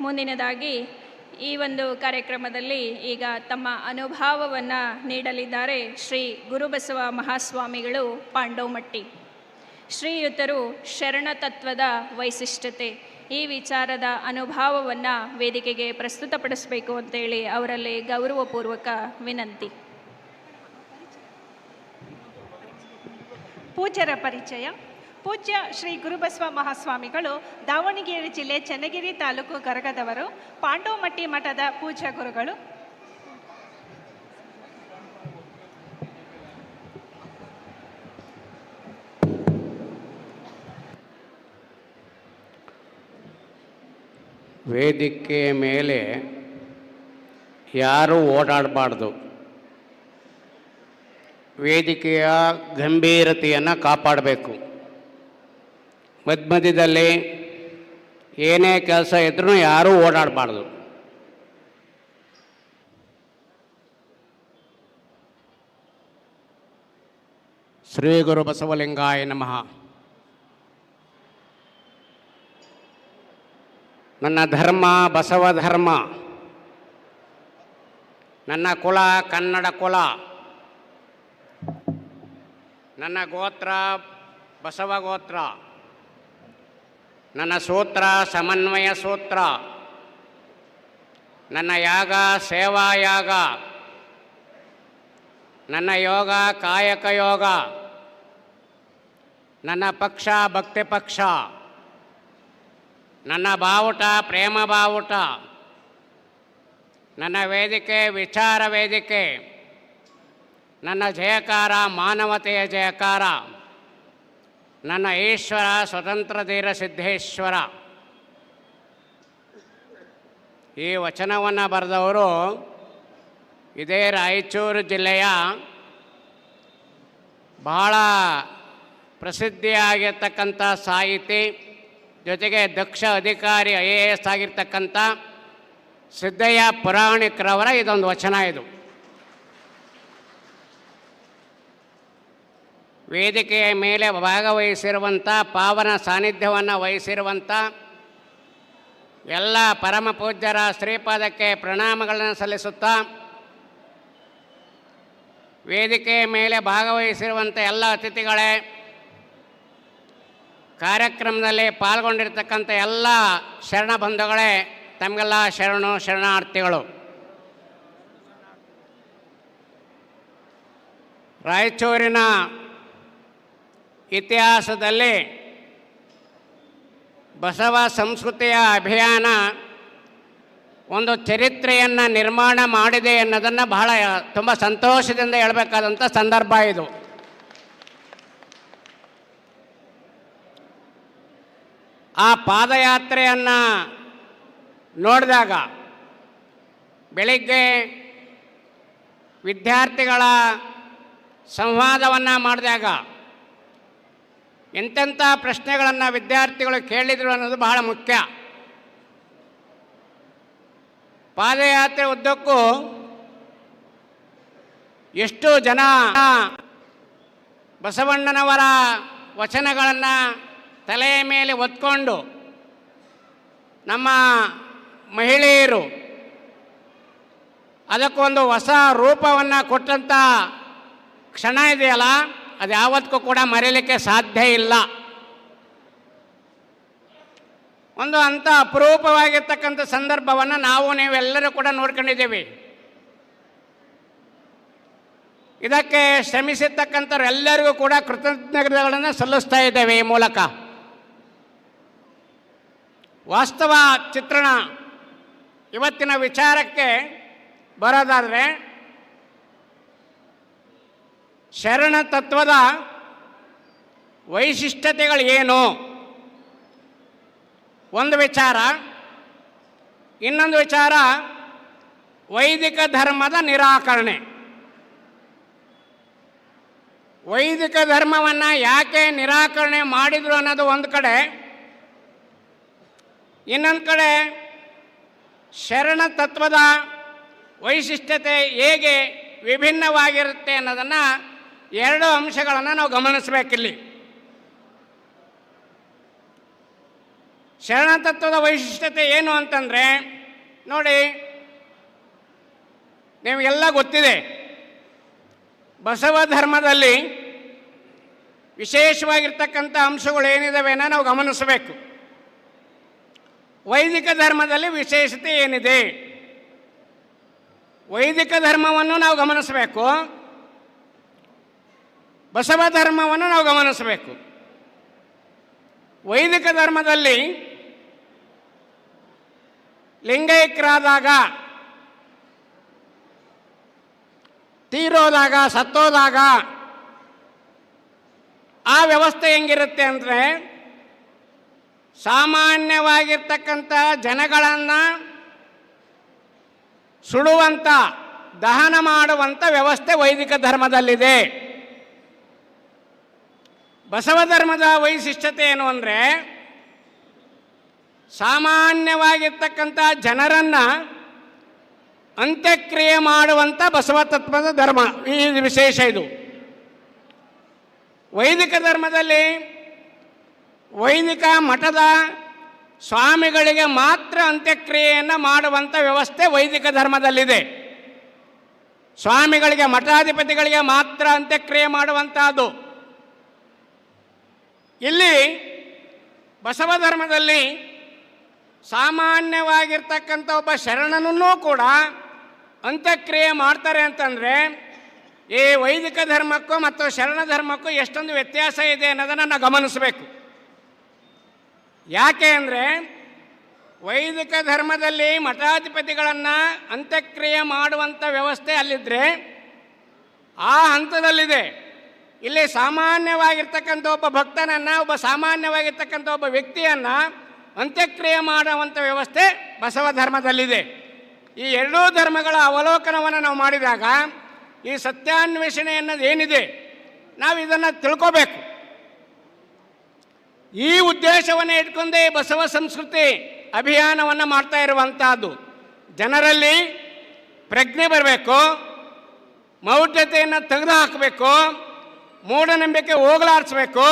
ಮುಂದಿನದಾಗಿ ಈ ಒಂದು ಕಾರ್ಯಕ್ರಮದಲ್ಲಿ ಈಗ ತಮ್ಮ ಅನುಭವವನ್ನು ನೀಡಲಿದ್ದಾರೆ ಶ್ರೀ ಗುರುಬಸವ ಮಹಾಸ್ವಾಮಿಗಳು ಪಾಂಡವಮಟ್ಟಿ ಶ್ರೀಯುತರು ಶರಣತತ್ವದ ವೈಶಿಷ್ಟ್ಯತೆ, ಈ ವಿಚಾರದ ಅನುಭವವನ್ನು ವೇದಿಕೆಗೆ ಪ್ರಸ್ತುತಪಡಿಸಬೇಕು ಅಂತೇಳಿ ಅವರಲ್ಲಿ ಗೌರವಪೂರ್ವಕ ವಿನಂತಿ. ಪೂಜರ ಪರಿಚಯ. ಪೂಜ್ಯ ಶ್ರೀ ಗುರುಬಸವ ಮಹಾಸ್ವಾಮಿಗಳು ದಾವಣಗೆರೆ ಜಿಲ್ಲೆ ಚನ್ನಗಿರಿ ತಾಲೂಕು ಗರಗದವರು ಪಾಂಡವಮಟ್ಟಿ ಮಠದ ಪೂಜ್ಯ ಗುರುಗಳು. ವೇದಿಕೆ ಮೇಲೆ ಯಾರೂ ಓಡಾಡಬಾರ್ದು. ವೇದಿಕೆಯ ಗಂಭೀರತೆಯನ್ನು ಕಾಪಾಡಬೇಕು. ಮಧ್ಯದಲ್ಲಿ ಏನೇ ಕೆಲಸ ಇದ್ರೂ ಯಾರೂ ಓಡಾಡಬಾರ್ದು. ಶ್ರೀ ಗುರು ಬಸವಲಿಂಗಾಯ ನಮಃ. ನನ್ನ ಧರ್ಮ ಬಸವ ಧರ್ಮ. ನನ್ನ ಕುಲ ಕನ್ನಡ ಕುಲ. ನನ್ನ ಗೋತ್ರ ಬಸವ ಗೋತ್ರ. ನನ್ನ ಸೂತ್ರ, ಸಮನ್ವಯ ಸೂತ್ರ. ನನ್ನ ಯಾಗ, ಸೇವಾ ಯಾಗ. ನನ್ನ ಯೋಗ, ಕಾಯಕ ಯೋಗ. ನನ್ನ ಪಕ್ಷ, ಭಕ್ತಿ ಪಕ್ಷ. ನನ್ನ ಬಾವುಟ, ಪ್ರೇಮ ಬಾವುಟ. ನನ್ನ ವೇದಿಕೆ, ವಿಚಾರ ವೇದಿಕೆ. ನನ್ನ ಜಯಕಾರ, ಮಾನವತೆಯ ಜಯಕಾರ. ನನ್ನ ಈಶ್ವರ ಸ್ವತಂತ್ರ ಧೀರ ಸಿದ್ದೇಶ್ವರ. ಈ ವಚನವನ್ನು ಬರೆದವರು ಇದೇ ರಾಯಚೂರು ಜಿಲ್ಲೆಯ ಬಹಳ ಪ್ರಸಿದ್ಧಿಯಾಗಿರ್ತಕ್ಕಂಥ ಸಾಹಿತಿ, ಜೊತೆಗೆ ದಕ್ಷ ಅಧಿಕಾರಿ, ಐ ಎ ಎಸ್ ಆಗಿರ್ತಕ್ಕಂಥ ಸಿದ್ದಯ್ಯ ಪುರಾಣಿಕರವರ ಇದೊಂದು ವಚನ ಇದು. ವೇದಿಕೆಯ ಮೇಲೆ ಭಾಗವಹಿಸಿರುವಂಥ, ಪಾವನ ಸಾನ್ನಿಧ್ಯವನ್ನು ವಹಿಸಿರುವಂಥ, ಎಲ್ಲ ಪರಮ ಪೂಜ್ಯರ ಶ್ರೀಪಾದಕ್ಕೆ ಪ್ರಣಾಮಗಳನ್ನು ಸಲ್ಲಿಸುತ್ತಾ, ವೇದಿಕೆಯ ಮೇಲೆ ಭಾಗವಹಿಸಿರುವಂಥ ಎಲ್ಲ ಅತಿಥಿಗಳೇ, ಕಾರ್ಯಕ್ರಮದಲ್ಲಿ ಪಾಲ್ಗೊಂಡಿರ್ತಕ್ಕಂಥ ಎಲ್ಲ ಶರಣ ಬಂಧುಗಳೇ, ತಮಗೆಲ್ಲ ಶರಣು ಶರಣಾರ್ಥಿಗಳು. ರಾಯಚೂರಿನ ಇತಿಹಾಸದಲ್ಲಿ ಬಸವ ಸಂಸ್ಕೃತಿಯ ಅಭಿಯಾನ ಒಂದು ಚರಿತ್ರೆಯನ್ನು ನಿರ್ಮಾಣ ಮಾಡಿದೆ ಅನ್ನೋದನ್ನು ಬಹಳ ತುಂಬ ಸಂತೋಷದಿಂದ ಹೇಳಬೇಕಾದಂಥ ಸಂದರ್ಭ ಇದು. ಆ ಪಾದಯಾತ್ರೆಯನ್ನು ನೋಡಿದಾಗ ಬೆಳಿಗ್ಗೆ ವಿದ್ಯಾರ್ಥಿಗಳ ಸಂವಾದವನ್ನು ಮಾಡಿದಾಗ ಎಂತೆಂಥ ಪ್ರಶ್ನೆಗಳನ್ನು ವಿದ್ಯಾರ್ಥಿಗಳು ಕೇಳಿದರು ಅನ್ನೋದು ಬಹಳ ಮುಖ್ಯ. ಪಾದಯಾತ್ರೆ ಉದ್ದಕ್ಕೂ ಎಷ್ಟು ಜನ ಬಸವಣ್ಣನವರ ವಚನಗಳನ್ನು ತಲೆಯ ಮೇಲೆ ಒತ್ಕೊಂಡು ನಮ್ಮ ಮಹಿಳೆಯರು ಅದಕ್ಕೊಂದು ಹೊಸ ರೂಪವನ್ನು ಕೊಟ್ಟಂಥ ಕ್ಷಣ ಇದೆಯಲ್ಲ? ಅದು ಯಾವತ್ತೂ ಕೂಡ ಮರೀಲಿಕ್ಕೆ ಸಾಧ್ಯ ಇಲ್ಲ. ಒಂದು ಅಂಥ ಅಪರೂಪವಾಗಿರ್ತಕ್ಕಂಥ ಸಂದರ್ಭವನ್ನು ನಾವು ನೀವೆಲ್ಲರೂ ಕೂಡ ನೋಡ್ಕೊಂಡಿದ್ದೀವಿ. ಇದಕ್ಕೆ ಶ್ರಮಿಸಿರ್ತಕ್ಕಂಥವರೆಲ್ಲರಿಗೂ ಕೂಡ ಕೃತಜ್ಞತೆಗಳನ್ನು ಸಲ್ಲಿಸ್ತಾ ಇದ್ದೇವೆ ಈ ಮೂಲಕ. ವಾಸ್ತವ ಚಿತ್ರಣ ಇವತ್ತಿನ ವಿಚಾರಕ್ಕೆ ಬರೋದಾದರೆ ಶರಣ ತತ್ವದ ವೈಶಿಷ್ಟ್ಯತೆಗಳೇನು? ಒಂದು ವಿಚಾರ, ಇನ್ನೊಂದು ವಿಚಾರ, ವೈದಿಕ ಧರ್ಮದ ನಿರಾಕರಣೆ. ವೈದಿಕ ಧರ್ಮವನ್ನು ಯಾಕೆ ನಿರಾಕರಣೆ ಮಾಡಿದರು ಅನ್ನೋದು ಒಂದು ಕಡೆ, ಇನ್ನೊಂದು ಕಡೆ ಶರಣ ತತ್ವದ ವೈಶಿಷ್ಟ್ಯತೆ ಹೇಗೆ ವಿಭಿನ್ನವಾಗಿರುತ್ತೆ ಅನ್ನೋದನ್ನು ಎರಡು ಅಂಶಗಳನ್ನು ನಾವು ಗಮನಿಸಬೇಕಿಲ್ಲಿ. ಶರಣತತ್ವದ ವೈಶಿಷ್ಟ್ಯತೆ ಏನು ಅಂತಂದರೆ, ನೋಡಿ, ನಿಮಗೆಲ್ಲ ಗೊತ್ತಿದೆ. ಬಸವ ಧರ್ಮದಲ್ಲಿ ವಿಶೇಷವಾಗಿರ್ತಕ್ಕಂಥ ಅಂಶಗಳು ಏನಿದಾವೆ ನಾವು ಗಮನಿಸಬೇಕು. ವೈದಿಕ ಧರ್ಮದಲ್ಲಿ ವಿಶೇಷತೆ ಏನಿದೆ? ವೈದಿಕ ಧರ್ಮವನ್ನು ನಾವು ಗಮನಿಸಬೇಕು. ಬಸವ ಧರ್ಮವನ್ನು ನಾವು ಗಮನಿಸಬೇಕು. ವೈದಿಕ ಧರ್ಮದಲ್ಲಿ ಲಿಂಗೈಕ್ಯರಾದಾಗ, ತೀರೋದಾಗ, ಸತ್ತೋದಾಗ ಆ ವ್ಯವಸ್ಥೆ ಹೆಂಗಿರುತ್ತೆ ಅಂದರೆ ಸಾಮಾನ್ಯವಾಗಿರ್ತಕ್ಕಂಥ ಜನಗಳನ್ನು ಸುಡುವಂಥ ದಹನ ಮಾಡುವಂಥ ವ್ಯವಸ್ಥೆ ವೈದಿಕ ಧರ್ಮದಲ್ಲಿದೆ. ಬಸವ ಧರ್ಮದ ವೈಶಿಷ್ಟ್ಯತೆ ಏನು ಅಂದರೆ ಸಾಮಾನ್ಯವಾಗಿರ್ತಕ್ಕಂಥ ಜನರನ್ನು ಅಂತ್ಯಕ್ರಿಯೆ ಮಾಡುವಂಥ ಬಸವ ತತ್ವದ ಧರ್ಮ. ಈ ವಿಶೇಷ ಇದು. ವೈದಿಕ ಧರ್ಮದಲ್ಲಿ ವೈದಿಕ ಮಠದ ಸ್ವಾಮಿಗಳಿಗೆ ಮಾತ್ರ ಅಂತ್ಯಕ್ರಿಯೆಯನ್ನು ಮಾಡುವಂಥ ವ್ಯವಸ್ಥೆ ವೈದಿಕ ಧರ್ಮದಲ್ಲಿದೆ. ಸ್ವಾಮಿಗಳಿಗೆ, ಮಠಾಧಿಪತಿಗಳಿಗೆ ಮಾತ್ರ ಅಂತ್ಯಕ್ರಿಯೆ ಮಾಡುವಂತಹದ್ದು. ಇಲ್ಲಿ ಬಸವ ಧರ್ಮದಲ್ಲಿ ಸಾಮಾನ್ಯವಾಗಿರ್ತಕ್ಕಂಥ ಒಬ್ಬ ಶರಣನನ್ನೂ ಕೂಡ ಅಂತ್ಯಕ್ರಿಯೆ ಮಾಡ್ತಾರೆ ಅಂತಂದರೆ, ಈ ವೈದಿಕ ಧರ್ಮಕ್ಕೂ ಮತ್ತು ಶರಣ ಧರ್ಮಕ್ಕೂ ಎಷ್ಟೊಂದು ವ್ಯತ್ಯಾಸ ಇದೆ ಅನ್ನೋದನ್ನು ನಾವು ಗಮನಿಸಬೇಕು. ಯಾಕೆ ಅಂದರೆ, ವೈದಿಕ ಧರ್ಮದಲ್ಲಿ ಮಠಾಧಿಪತಿಗಳನ್ನು ಅಂತ್ಯಕ್ರಿಯೆ ಮಾಡುವಂಥ ವ್ಯವಸ್ಥೆ ಅಲ್ಲಿದ್ದರೆ ಆ ಹಂತದಲ್ಲಿದೆ. ಇಲ್ಲಿ ಸಾಮಾನ್ಯವಾಗಿರ್ತಕ್ಕಂಥ ಒಬ್ಬ ಭಕ್ತನನ್ನು, ಒಬ್ಬ ಸಾಮಾನ್ಯವಾಗಿರ್ತಕ್ಕಂಥ ಒಬ್ಬ ವ್ಯಕ್ತಿಯನ್ನು ಅಂತ್ಯಕ್ರಿಯೆ ಮಾಡುವಂಥ ವ್ಯವಸ್ಥೆ ಬಸವ ಧರ್ಮದಲ್ಲಿದೆ. ಈ ಎರಡೂ ಧರ್ಮಗಳ ಅವಲೋಕನವನ್ನು ನಾವು ಮಾಡಿದಾಗ ಈ ಸತ್ಯಾನ್ವೇಷಣೆ ಅನ್ನೋದು ಏನಿದೆ? ನಾವು ಇದನ್ನು ತಿಳ್ಕೋಬೇಕು. ಈ ಉದ್ದೇಶವನ್ನು ಇಟ್ಕೊಂಡೇ ಬಸವ ಸಂಸ್ಕೃತಿ ಅಭಿಯಾನವನ್ನು ಮಾಡ್ತಾ ಇರುವಂಥದ್ದು. ಜನರಲ್ಲಿ ಪ್ರಜ್ಞೆ ಬರಬೇಕು, ಮೌಢ್ಯತೆಯನ್ನು ತೆಗೆದು ಹಾಕಬೇಕು ಮೂಢನಂಬಿಕೆ ಹೋಗಲಾಡಿಸ್ಬೇಕು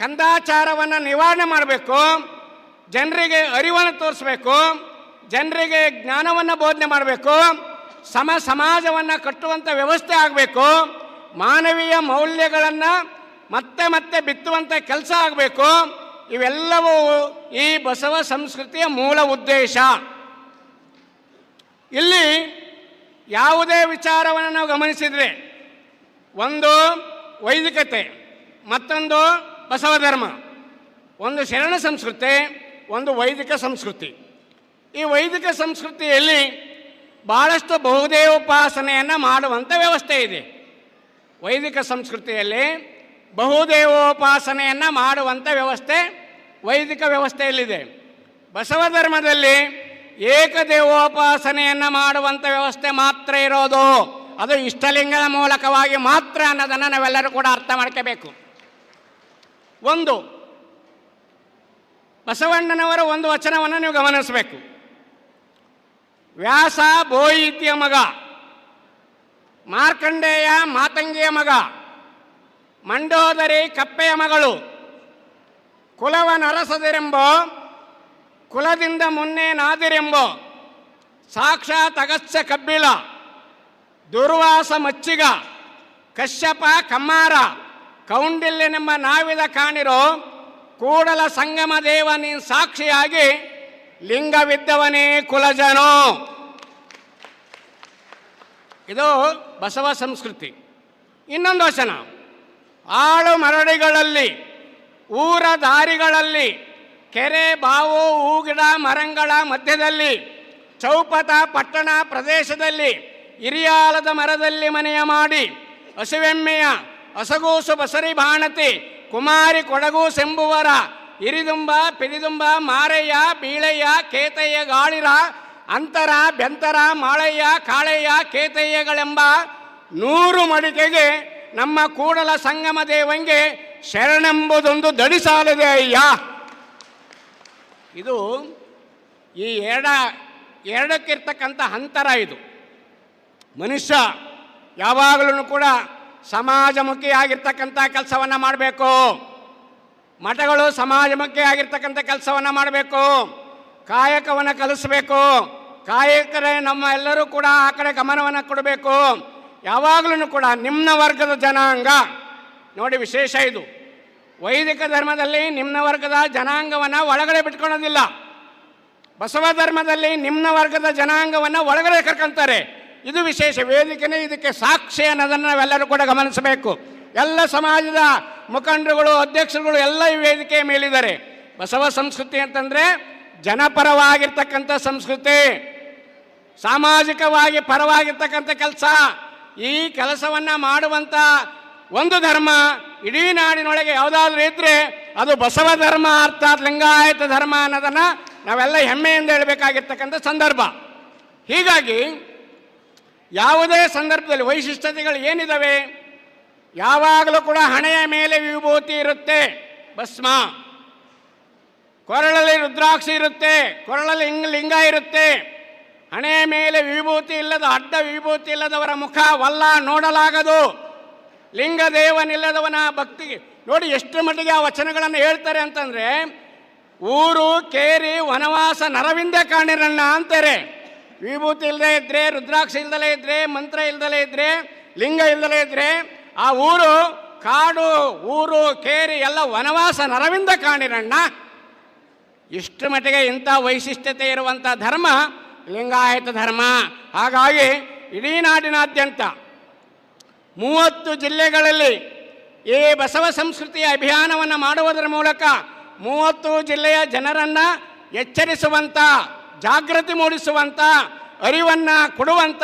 ಕಂದಾಚಾರವನ್ನು ನಿವಾರಣೆ ಮಾಡಬೇಕು, ಜನರಿಗೆ ಅರಿವನ್ನು ತೋರಿಸ್ಬೇಕು, ಜನರಿಗೆ ಜ್ಞಾನವನ್ನು ಬೋಧನೆ ಮಾಡಬೇಕು, ಸಮ ಸಮಾಜವನ್ನು ಕಟ್ಟುವಂಥ ವ್ಯವಸ್ಥೆ ಆಗಬೇಕು, ಮಾನವೀಯ ಮೌಲ್ಯಗಳನ್ನು ಮತ್ತೆ ಮತ್ತೆ ಬಿತ್ತುವಂಥ ಕೆಲಸ ಆಗಬೇಕು. ಇವೆಲ್ಲವೂ ಈ ಬಸವ ಸಂಸ್ಕೃತಿಯ ಮೂಲ ಉದ್ದೇಶ. ಇಲ್ಲಿ ಯಾವುದೇ ವಿಚಾರವನ್ನು ನಾವು ಗಮನಿಸಿದರೆ, ಒಂದು ವೈದಿಕತೆ, ಮತ್ತೊಂದು ಬಸವ ಧರ್ಮ ಒಂದು ಶರಣ ಸಂಸ್ಕೃತಿ, ಒಂದು ವೈದಿಕ ಸಂಸ್ಕೃತಿ. ಈ ವೈದಿಕ ಸಂಸ್ಕೃತಿಯಲ್ಲಿ ಭಾಳಷ್ಟು ಬಹುದೇವೋಪಾಸನೆಯನ್ನು ಮಾಡುವಂಥ ವ್ಯವಸ್ಥೆ ಇದೆ. ವೈದಿಕ ಸಂಸ್ಕೃತಿಯಲ್ಲಿ ಬಹುದೇವೋಪಾಸನೆಯನ್ನು ಮಾಡುವಂಥ ವ್ಯವಸ್ಥೆ ವೈದಿಕ ವ್ಯವಸ್ಥೆಯಲ್ಲಿದೆ. ಬಸವ ಧರ್ಮದಲ್ಲಿ ಏಕದೇವೋಪಾಸನೆಯನ್ನು ಮಾಡುವಂಥ ವ್ಯವಸ್ಥೆ ಮಾತ್ರ ಇರೋದು. ಅದು ಇಷ್ಟಲಿಂಗದ ಮೂಲಕವಾಗಿ ಮಾತ್ರ ಅನ್ನೋದನ್ನು ನಾವೆಲ್ಲರೂ ಕೂಡ ಅರ್ಥ ಮಾಡ್ಕೋಬೇಕು. ಒಂದು, ಬಸವಣ್ಣನವರ ಒಂದು ವಚನವನ್ನು ನೀವು ಗಮನಿಸಬೇಕು. ವ್ಯಾಸ ಬೋಯಿತಿಯ ಮಗ, ಮಾರ್ಕಂಡೇಯ ಮಾತಂಗಿಯ ಮಗ, ಮಂಡೋದರಿ ಕಪ್ಪೆಯ ಮಗಳು, ಕುಲವ ನರಸದಿರೆಂಬೋ, ಕುಲದಿಂದ ಮುನ್ನೇನಾದಿರೆಂಬೋ ಸಾಕ್ಷಾತ್ ಅಗಸ್ಯ ಕಬ್ಬಿಳ. ದುರ್ವಾಸ ಮಚ್ಚಿಗ, ಕಶ್ಯಪ, ಕಮ್ಮಾರ ಕೌಂಡಿಲ್ಯನೆಂಬ ನಾವಿದ ಕಾಣಿರೋ ಕೂಡಲ ಸಂಗಮ ದೇವ ನೀನು ಸಾಕ್ಷಿಯಾಗಿ ಲಿಂಗವಿದ್ದವನೇ ಕುಲಜನೋ. ಇದು ಬಸವ ಸಂಸ್ಕೃತಿ. ಇನ್ನೊಂದು ವಚನ. ಆಳು ಮರಡಿಗಳಲ್ಲಿ, ಊರ ದಾರಿಗಳಲ್ಲಿ, ಕೆರೆ, ಬಾವು, ಹೂಗಿಡ, ಮರಂಗಳ ಮಧ್ಯದಲ್ಲಿ ಚೌಪತ ಪಟ್ಟಣ ಪ್ರದೇಶದಲ್ಲಿ ಹಿರಿಯಾಲದ ಮರದಲ್ಲಿ ಮನೆಯ ಮಾಡಿ, ಹಸುವೆಮ್ಮೆಯ ಹಸಗೂಸು ಬಸರಿ ಬಾಣತಿ, ಕುಮಾರಿ ಕೊಡಗೂಸೆಂಬುವರ ಇರಿದುಂಬ ಪಿರಿದುಂಬ, ಮಾರಯ್ಯ, ಬೀಳಯ್ಯ, ಕೇತಯ್ಯ ಗಾಳಿರ, ಅಂತರ ಬೆಂತರ ಮಾಳಯ್ಯ, ಕಾಳಯ್ಯ, ಕೇತಯ್ಯಗಳೆಂಬ ನೂರು ಮಡಿಕೆಗೆ ನಮ್ಮ ಕೂಡಲ ಸಂಗಮ ದೇವಂಗೆ ಶರಣೆಂಬುದೊಂದು ದಡಿಸಾಲದೆ ಅಯ್ಯ. ಇದು ಈ ಎರಡ, ಎರಡಕ್ಕಿರ್ತಕ್ಕಂಥ ಅಂತರ ಇದು. ಮನುಷ್ಯ ಯಾವಾಗಲೂ ಕೂಡ ಸಮಾಜಮುಖಿ ಆಗಿರ್ತಕ್ಕಂಥ ಕೆಲಸವನ್ನು ಮಾಡಬೇಕು. ಮಠಗಳು ಸಮಾಜಮುಖಿ ಆಗಿರ್ತಕ್ಕಂಥ ಕೆಲಸವನ್ನು ಮಾಡಬೇಕು. ಕಾಯಕವನ್ನು ಕಲಿಸಬೇಕು. ಕಾಯಕರೇ ನಮ್ಮ ಎಲ್ಲರೂ ಕೂಡ ಆ ಕಡೆ ಗಮನವನ್ನು ಕೊಡಬೇಕು. ಯಾವಾಗಲೂ ಕೂಡ ನಿಮ್ನ ವರ್ಗದ ಜನಾಂಗ, ನೋಡಿ ವಿಶೇಷ ಇದು. ವೈದಿಕ ಧರ್ಮದಲ್ಲಿ ನಿಮ್ನ ವರ್ಗದ ಜನಾಂಗವನ್ನು ಒಳಗಡೆ ಬಿಟ್ಕೊಳ್ಳೋದಿಲ್ಲ. ಬಸವ ಧರ್ಮದಲ್ಲಿ ನಿಮ್ನ ವರ್ಗದ ಜನಾಂಗವನ್ನು ಒಳಗಡೆ ಕರ್ಕೊಂತಾರೆ. ಇದು ವಿಶೇಷ ವೇದಿಕೆನೇ, ಇದಕ್ಕೆ ಸಾಕ್ಷಿ ಅನ್ನೋದನ್ನು ನಾವೆಲ್ಲರೂ ಕೂಡ ಗಮನಿಸಬೇಕು. ಎಲ್ಲ ಸಮಾಜದ ಮುಖಂಡರುಗಳು, ಅಧ್ಯಕ್ಷರುಗಳು ಎಲ್ಲ ಈ ವೇದಿಕೆಯ ಮೇಲಿದ್ದಾರೆ. ಬಸವ ಸಂಸ್ಕೃತಿ ಅಂತಂದರೆ ಜನಪರವಾಗಿರ್ತಕ್ಕಂಥ ಸಂಸ್ಕೃತಿ. ಸಾಮಾಜಿಕವಾಗಿ ಪರವಾಗಿರ್ತಕ್ಕಂಥ ಕೆಲಸ. ಈ ಕೆಲಸವನ್ನು ಮಾಡುವಂಥ ಒಂದು ಧರ್ಮ ಇಡೀ ನಾಡಿನೊಳಗೆ ಯಾವುದಾದ್ರೂ ಇದ್ದರೆ ಅದು ಬಸವ ಧರ್ಮ ಅರ್ಥಾತ್ ಲಿಂಗಾಯತ ಧರ್ಮ ಅನ್ನೋದನ್ನು ನಾವೆಲ್ಲ ಹೆಮ್ಮೆಯಿಂದ ಹೇಳಬೇಕಾಗಿರ್ತಕ್ಕಂಥ ಸಂದರ್ಭ. ಹೀಗಾಗಿ ಯಾವುದೇ ಸಂದರ್ಭದಲ್ಲಿ ವೈಶಿಷ್ಟ್ಯತೆಗಳು ಏನಿದ್ದಾವೆ ಯಾವಾಗಲೂ ಕೂಡ ಹಣೆಯ ಮೇಲೆ ವಿಭೂತಿ ಇರುತ್ತೆ. ಭಸ್ಮ. ಕೊರಳಲ್ಲಿ ರುದ್ರಾಕ್ಷಿ ಇರುತ್ತೆ. ಕೊರಳಲ್ಲಿ ಹಿಂಗ್ ಲಿಂಗ ಇರುತ್ತೆ. ಹಣೆಯ ಮೇಲೆ ವಿಭೂತಿ ಇಲ್ಲದ, ಅಡ್ಡ ವಿಭೂತಿ ಇಲ್ಲದವರ ಮುಖ ವಲ್ಲ ನೋಡಲಾಗದು. ಲಿಂಗ ದೇವನಿಲ್ಲದವನ ಭಕ್ತಿ. ನೋಡಿ ಎಷ್ಟು ಮಟ್ಟಿಗೆ ಆ ವಚನಗಳನ್ನು ಹೇಳ್ತಾರೆ ಅಂತಂದ್ರೆ, ಊರು, ಕೇರಿ, ವನವಾಸ, ನರವಿಂದೆ ಕಾಣಿರಣ್ಣ ಅಂತಾರೆ. ವಿಭೂತಿ ಇಲ್ಲದೆ ಇದ್ರೆ, ರುದ್ರಾಕ್ಷ ಇಲ್ದಲೇ ಇದ್ರೆ, ಮಂತ್ರ ಇಲ್ದಲೇ ಇದ್ರೆ, ಲಿಂಗ ಇಲ್ದಲೇ ಇದ್ರೆ, ಆ ಊರು, ಕಾಡು, ಊರು, ಕೇರಿ, ಎಲ್ಲ ವನವಾಸ ನರವಿಂದ ಕಾಣಿರಣ್ಣ. ಇಷ್ಟು ಮಟ್ಟಿಗೆ ಇಂಥ ವೈಶಿಷ್ಟ್ಯತೆ ಇರುವಂಥ ಧರ್ಮ ಲಿಂಗಾಯತ ಧರ್ಮ. ಹಾಗಾಗಿ ಇಡೀ ನಾಡಿನಾದ್ಯಂತ ಮೂವತ್ತು ಜಿಲ್ಲೆಗಳಲ್ಲಿ ಈ ಬಸವ ಸಂಸ್ಕೃತಿಯ ಅಭಿಯಾನವನ್ನು ಮಾಡುವುದರ ಮೂಲಕ ಮೂವತ್ತು ಜಿಲ್ಲೆಯ ಜನರನ್ನು ಎಚ್ಚರಿಸುವಂಥ ಜಾಗೃತಿ ಮೂಡಿಸುವಂಥ ಅರಿವನ್ನು ಕೊಡುವಂಥ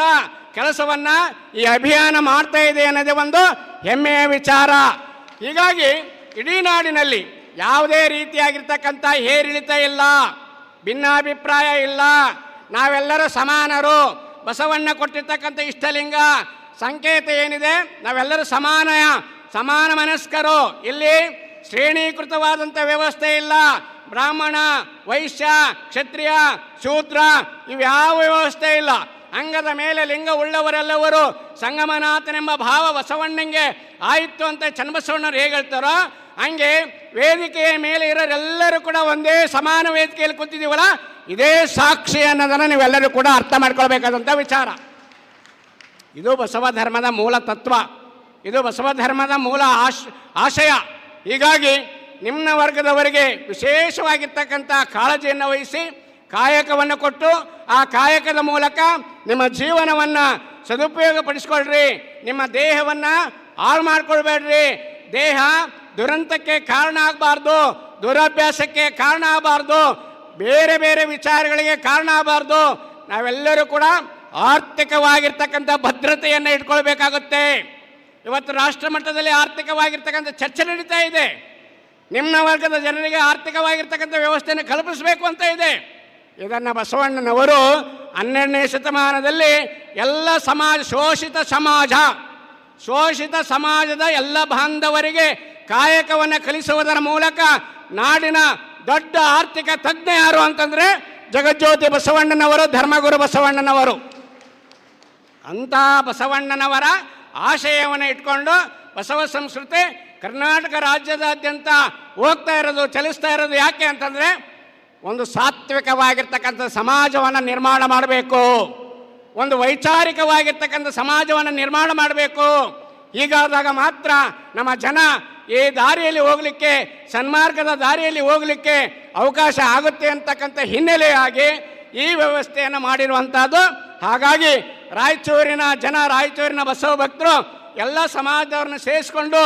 ಕೆಲಸವನ್ನು ಈ ಅಭಿಯಾನ ಮಾಡ್ತಾ ಇದೆ ಅನ್ನೋದೇ ಒಂದು ಹೆಮ್ಮೆಯ ವಿಚಾರ. ಹೀಗಾಗಿ ಇಡೀ ನಾಡಿನಲ್ಲಿ ಯಾವುದೇ ರೀತಿಯಾಗಿರ್ತಕ್ಕಂಥ ಏರಿಳಿತ ಇಲ್ಲ, ಭಿನ್ನಾಭಿಪ್ರಾಯ ಇಲ್ಲ. ನಾವೆಲ್ಲರೂ ಸಮಾನರು. ಬಸವಣ್ಣ ಕೊಟ್ಟಿರ್ತಕ್ಕಂಥ ಇಷ್ಟಲಿಂಗ ಸಂಕೇತ ಏನಿದೆ, ನಾವೆಲ್ಲರೂ ಸಮಾನ ಸಮಾನ ಮನಸ್ಕರು. ಇಲ್ಲಿ ಶ್ರೇಣೀಕೃತವಾದಂಥ ವ್ಯವಸ್ಥೆ ಇಲ್ಲ. ಬ್ರಾಹ್ಮಣ, ವೈಶ್ಯ, ಕ್ಷತ್ರಿಯ, ಶೂದ್ರ ಇವ್ಯಾವ ವ್ಯವಸ್ಥೆ ಇಲ್ಲ. ಅಂಗದ ಮೇಲೆ ಲಿಂಗ ಉಳ್ಳವರೆಲ್ಲವರು ಸಂಗಮನಾಥನೆಂಬ ಭಾವ ಬಸವಣ್ಣಂಗೆ ಆಯಿತು ಅಂತ ಚನ್ನಬಸವಣ್ಣರು ಹೇಗೆ ಹೇಳ್ತಾರೋ, ಹಂಗೆ ವೇದಿಕೆಯ ಮೇಲೆ ಇರೋರೆಲ್ಲರೂ ಕೂಡ ಒಂದೇ ಸಮಾನ ವೇದಿಕೆಯಲ್ಲಿ ಕೂತಿದ್ದೀವಲ್ಲ, ಇದೇ ಸಾಕ್ಷಿ ಅನ್ನೋದನ್ನು ನೀವೆಲ್ಲರೂ ಕೂಡ ಅರ್ಥ ಮಾಡ್ಕೊಳ್ಬೇಕಾದಂಥ ವಿಚಾರ. ಇದು ಬಸವ ಧರ್ಮದ ಮೂಲ ತತ್ವ. ಇದು ಬಸವ ಧರ್ಮದ ಮೂಲ ಆಶ್, ಆಶಯ. ಹೀಗಾಗಿ ನಿಮ್ನ ವರ್ಗದವರಿಗೆ ವಿಶೇಷವಾಗಿರ್ತಕ್ಕಂಥ ಕಾಳಜಿಯನ್ನು ವಹಿಸಿ ಕಾಯಕವನ್ನು ಕೊಟ್ಟು ಆ ಕಾಯಕದ ಮೂಲಕ ನಿಮ್ಮ ಜೀವನವನ್ನು ಸದುಪಯೋಗಪಡಿಸ್ಕೊಳ್ರಿ, ನಿಮ್ಮ ದೇಹವನ್ನು ಹಾಳು ಮಾಡ್ಕೊಳ್ಬೇಡ್ರಿ. ದೇಹ ದುರಂತಕ್ಕೆ ಕಾರಣ ಆಗಬಾರ್ದು, ದುರಭ್ಯಾಸಕ್ಕೆ ಕಾರಣ ಆಗಬಾರ್ದು, ಬೇರೆ ಬೇರೆ ವಿಚಾರಗಳಿಗೆ ಕಾರಣ ಆಗಬಾರ್ದು. ನಾವೆಲ್ಲರೂ ಕೂಡ ಆರ್ಥಿಕವಾಗಿರ್ತಕ್ಕಂಥ ಭದ್ರತೆಯನ್ನು ಇಟ್ಕೊಳ್ಬೇಕಾಗುತ್ತೆ. ಇವತ್ತು ರಾಷ್ಟ್ರ ಮಟ್ಟದಲ್ಲಿ ಆರ್ಥಿಕವಾಗಿರ್ತಕ್ಕಂಥ ಚರ್ಚೆ ನಡೀತಾ ಇದೆ. ನಿಮ್ನ ವರ್ಗದ ಜನರಿಗೆ ಆರ್ಥಿಕವಾಗಿರ್ತಕ್ಕಂಥ ವ್ಯವಸ್ಥೆಯನ್ನು ಕಲ್ಪಿಸಬೇಕು ಅಂತ ಇದೆ. ಇದನ್ನು ಬಸವಣ್ಣನವರು ಹನ್ನೆರಡನೇ ಶತಮಾನದಲ್ಲಿ ಎಲ್ಲ ಸಮಾಜ, ಶೋಷಿತ ಸಮಾಜ, ಶೋಷಿತ ಸಮಾಜದ ಎಲ್ಲ ಬಾಂಧವರಿಗೆ ಕಾಯಕವನ್ನು ಕಲಿಸುವುದರ ಮೂಲಕ ನಾಡಿನ ದೊಡ್ಡ ಆರ್ಥಿಕ ತಜ್ಞ ಯಾರು ಅಂತಂದರೆ ಜಗಜ್ಯೋತಿ ಬಸವಣ್ಣನವರು, ಧರ್ಮಗುರು ಬಸವಣ್ಣನವರು. ಅಂತಹ ಬಸವಣ್ಣನವರ ಆಶಯವನ್ನು ಇಟ್ಕೊಂಡು ಬಸವ ಸಂಸ್ಕೃತಿ ಕರ್ನಾಟಕ ರಾಜ್ಯದಾದ್ಯಂತ ಹೋಗ್ತಾ ಇರೋದು, ಚಲಿಸ್ತಾ ಇರೋದು ಯಾಕೆ ಅಂತಂದರೆ ಒಂದು ಸಾತ್ವಿಕವಾಗಿರ್ತಕ್ಕಂಥ ಸಮಾಜವನ್ನು ನಿರ್ಮಾಣ ಮಾಡಬೇಕು. ಒಂದು ವೈಚಾರಿಕವಾಗಿರ್ತಕ್ಕಂಥ ಸಮಾಜವನ್ನು ನಿರ್ಮಾಣ ಮಾಡಬೇಕು. ಹೀಗಾದಾಗ ಮಾತ್ರ ನಮ್ಮ ಜನ ಈ ದಾರಿಯಲ್ಲಿ ಹೋಗಲಿಕ್ಕೆ, ಸನ್ಮಾರ್ಗದ ದಾರಿಯಲ್ಲಿ ಹೋಗಲಿಕ್ಕೆ ಅವಕಾಶ ಆಗುತ್ತೆ ಅಂತಕ್ಕಂಥ ಹಿನ್ನೆಲೆಯಾಗಿ ಈ ವ್ಯವಸ್ಥೆಯನ್ನು ಮಾಡಿರುವಂಥದ್ದು ಹಾಗಾಗಿ ರಾಯಚೂರಿನ ಜನ, ರಾಯಚೂರಿನ ಬಸವ ಭಕ್ತರು ಎಲ್ಲ ಸಮಾಜವನ್ನು ಸೇರಿಸ್ಕೊಂಡು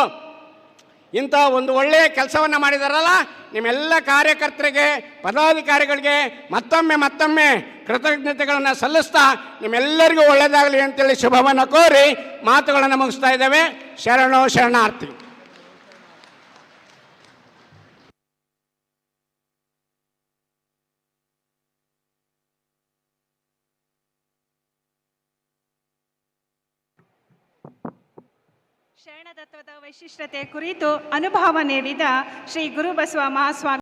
ಇಂಥ ಒಂದು ಒಳ್ಳೆಯ ಕೆಲಸವನ್ನು ಮಾಡಿದಾರಲ್ಲ, ನಿಮ್ಮೆಲ್ಲ ಕಾರ್ಯಕರ್ತರಿಗೆ, ಪದಾಧಿಕಾರಿಗಳಿಗೆ ಮತ್ತೊಮ್ಮೆ ಮತ್ತೊಮ್ಮೆ ಕೃತಜ್ಞತೆಗಳನ್ನು ಸಲ್ಲಿಸ್ತಾ ನಿಮ್ಮೆಲ್ಲರಿಗೂ ಒಳ್ಳೆಯದಾಗಲಿ ಅಂತೇಳಿ ಶುಭವನ್ನು ಕೋರಿ ಮಾತುಗಳನ್ನು ಮುಗಿಸ್ತಾ ಇದ್ದೇವೆ. ಶರಣೋ ಶರಣಾರ್ಥಿ. ಶರಣತತ್ವದ ವೈಶಿಷ್ಟ್ಯತೆ ಕುರಿತು ಅನುಭವ ನೀಡಿದ ಶ್ರೀ ಗುರುಬಸವ ಮಹಾಸ್ವಾಮಿ